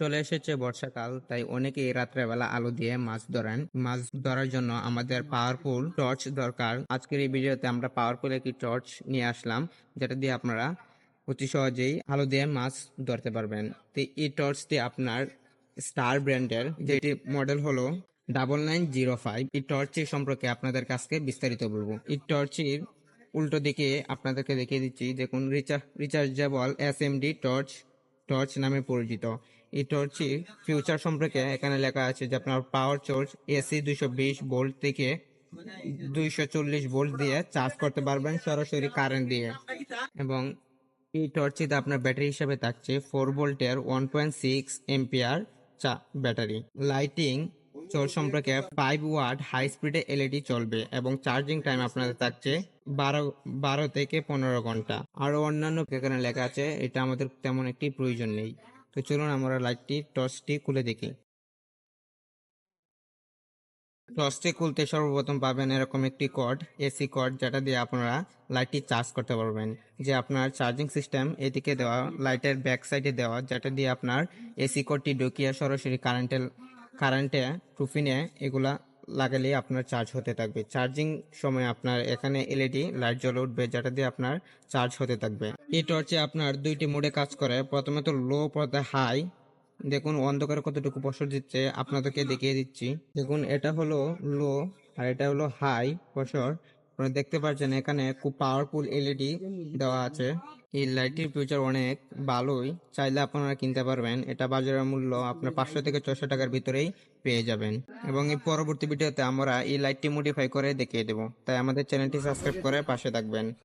চলে এসেছে বর্ষাকাল, তাই অনেকেই রাত্রেবেলা আলো দিয়ে মাছ ধরেন। মাছ ধরার জন্য আমাদের পাওয়ারফুল টর্চ দরকার। আজকের এই ভিডিওতে আমরা পাওয়ারফুল একটি টর্চ নিয়ে আসলাম, যেটা দিয়ে আপনারা অতি সহজেই আলো দিয়ে মাছ ধরতে পারবেন। তো এই টর্চটি আপনার স্টার ব্র্যান্ডের যেটি মডেল হলো ডাবল নাইন জিরো ফাইভ এই টর্চটির সম্পর্কে আপনাদের কাছকে বিস্তারিত বলব। এই টর্চটির উল্টো দিকে আপনাদেরকে দেখিয়ে দিচ্ছি, দেখুন recharge rechargeable S M D torch torch নামে পরিচিত। এই টর্চটির ফিউচার সম্পর্কে এখানে লেখা আছে যে আপনার পাওয়ার চার্জ এসি দুইশো বিশ ভোল্ট থেকে দুইশো চল্লিশ ভোল্ট দিয়ে চার্জ করতে পারবেন সরাসরি কারেন্ট দিয়ে। এবং এই টর্চটিতে আপনার ব্যাটারি হিসেবে থাকছে ফোর ভোল্টের ওয়ান পয়েন্ট সিক্স এম্পিয়ার চা ব্যাটারি। লাইটিং চল সম্পর্কে ফাইভ ওয়াট হাই স্পিডে এলইডি চলবে এবং চার্জিং টাইম আপনাদের থাকছে বারো বারো থেকে পনেরো ঘণ্টা। আরও অন্যান্য এখানে লেখা আছে, এটা আমাদের তেমন একটি প্রয়োজন নেই। তো চলুন আমরা লাইটটি, টর্চটি খুলে দেখি। টর্চটি খুলতে সর্বপ্রথম পাবেন এরকম একটি কর্ড, এসি কর্ড, যেটা দিয়ে আপনারা লাইটটি চার্জ করতে পারবেন। যে আপনার চার্জিং সিস্টেম, এদিকে দেওয়া, লাইটের ব্যাক সাইডে দেওয়া, যেটা দিয়ে আপনার এসি কর্ডটি ঢুকিয়ে সরাসরি কারেন্টের, কারেন্টে টুফিনে এগুলা লাগালে আপনার চার্জ হতে থাকবে। চার্জিং সময় আপনার এখানে এলইডি লাইট জ্বলে উঠবে, যেটা দিয়ে আপনার চার্জ হতে থাকবে। এই টর্চে আপনার দুইটি মোডে কাজ করে। প্রথমে তো লো পর্দা হাই দেখুন অন্ধকারে কতটুকু প্রসর দিচ্ছে, আপনাদেরকে দেখিয়ে দিচ্ছি। দেখুন, এটা হলো লো আর এটা হলো হাই প্রসর। আপনারা দেখতে পাচ্ছেন এখানে খুব পাওয়ারফুল এলইডি দেওয়া আছে। এই লাইটটির ফিউচার অনেক ভালোই। চাইলে আপনারা কিনতে পারবেন। এটা বাজারের মূল্য আপনার পাঁচশো থেকে ছয়শো টাকার ভিতরেই পেয়ে যাবেন। এবং এই পরবর্তী ভিডিওতে আমরা এই লাইটটি মডিফাই করে দেখিয়ে দেবো। তাই আমাদের চ্যানেলটি সাবস্ক্রাইব করে পাশে থাকবেন।